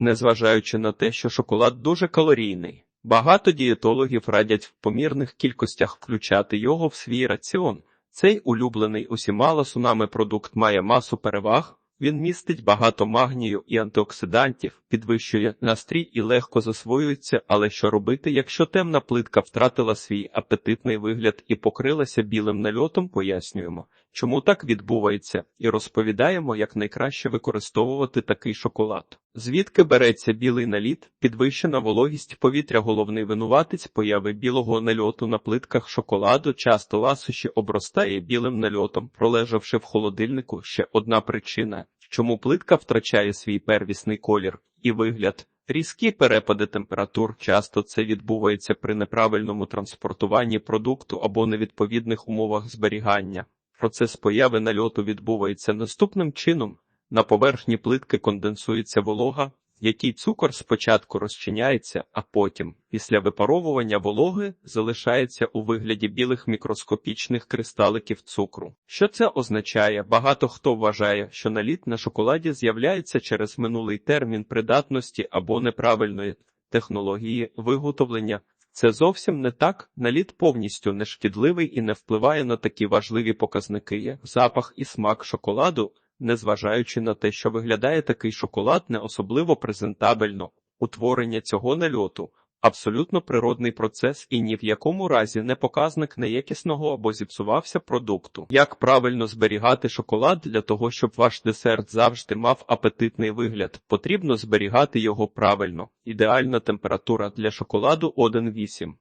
незважаючи на те, що шоколад дуже калорійний. Багато дієтологів радять в помірних кількостях включати його в свій раціон. Цей улюблений усіма ласунами продукт має масу переваг. Він містить багато магнію і антиоксидантів, підвищує настрій і легко засвоюється. Але що робити, якщо темна плитка втратила свій апетитний вигляд і покрилася білим нальотом, пояснюємо, чому так відбувається, і розповідаємо, як найкраще використовувати такий шоколад. Звідки береться білий наліт, підвищена вологість повітря, головний винуватець появи білого нальоту на плитках шоколаду, часто ласощі обростає білим нальотом, пролежавши в холодильнику. Ще одна причина, чому плитка втрачає свій первісний колір і вигляд. Різкі перепади температур часто це відбувається при неправильному транспортуванні продукту або невідповідних умовах зберігання. Процес появи нальоту відбувається наступним чином. На поверхні плитки конденсується волога, якій цукор спочатку розчиняється, а потім, після випаровування вологи, залишається у вигляді білих мікроскопічних кристаликів цукру. Що це означає? Багато хто вважає, що наліт на шоколаді з'являється через минулий термін придатності або неправильної технології виготовлення. Це зовсім не так. Наліт повністю нешкідливий і не впливає на такі важливі показники, як запах і смак шоколаду, незважаючи на те, що виглядає такий шоколад не особливо презентабельно. Утворення цього нальоту абсолютно природний процес і ні в якому разі не показник неякісного або зіпсувався продукту. Як правильно зберігати шоколад для того, щоб ваш десерт завжди мав апетитний вигляд, потрібно зберігати його правильно. Ідеальна температура для шоколаду 1,8.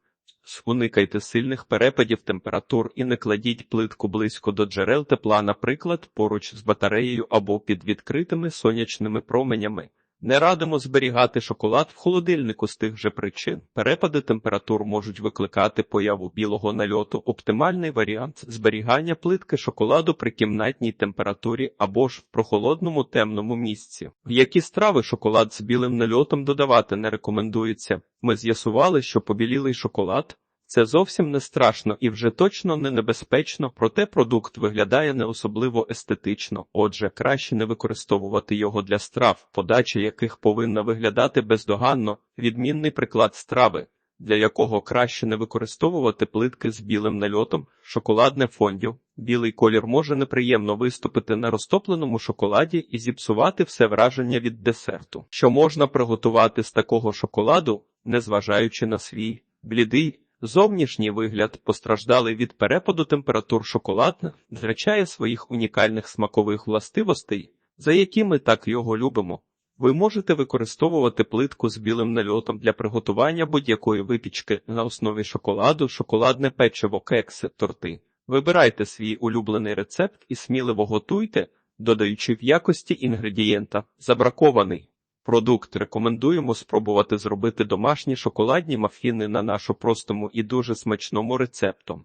Уникайте сильних перепадів температур і не кладіть плитку близько до джерел тепла, наприклад, поруч з батареєю або під відкритими сонячними променями. Не радимо зберігати шоколад в холодильнику з тих же причин. Перепади температур можуть викликати появу білого нальоту. Оптимальний варіант зберігання плитки шоколаду при кімнатній температурі або ж в прохолодному темному місці. В які страви шоколад з білим нальотом додавати не рекомендується. Ми з'ясували, що побілілий шоколад. Це зовсім не страшно і вже точно не небезпечно, проте продукт виглядає не особливо естетично, отже, краще не використовувати його для страв, подача яких повинна виглядати бездоганно, відмінний приклад страви, для якого краще не використовувати плитки з білим нальотом, шоколадне фондю. Білий колір може неприємно виступити на розтопленому шоколаді і зіпсувати все враження від десерту, що можна приготувати з такого шоколаду, незважаючи на свій блідий. Зовнішній вигляд постраждалий від перепаду температур шоколад втрачає своїх унікальних смакових властивостей, за які ми так його любимо. Ви можете використовувати плитку з білим нальотом для приготування будь-якої випічки на основі шоколаду, шоколадне печиво, кекси, торти. Вибирайте свій улюблений рецепт і сміливо готуйте, додаючи в якості інгредієнта забракований. Продукт рекомендуємо спробувати зробити домашні шоколадні мафіни на нашу простому і дуже смачному рецепту.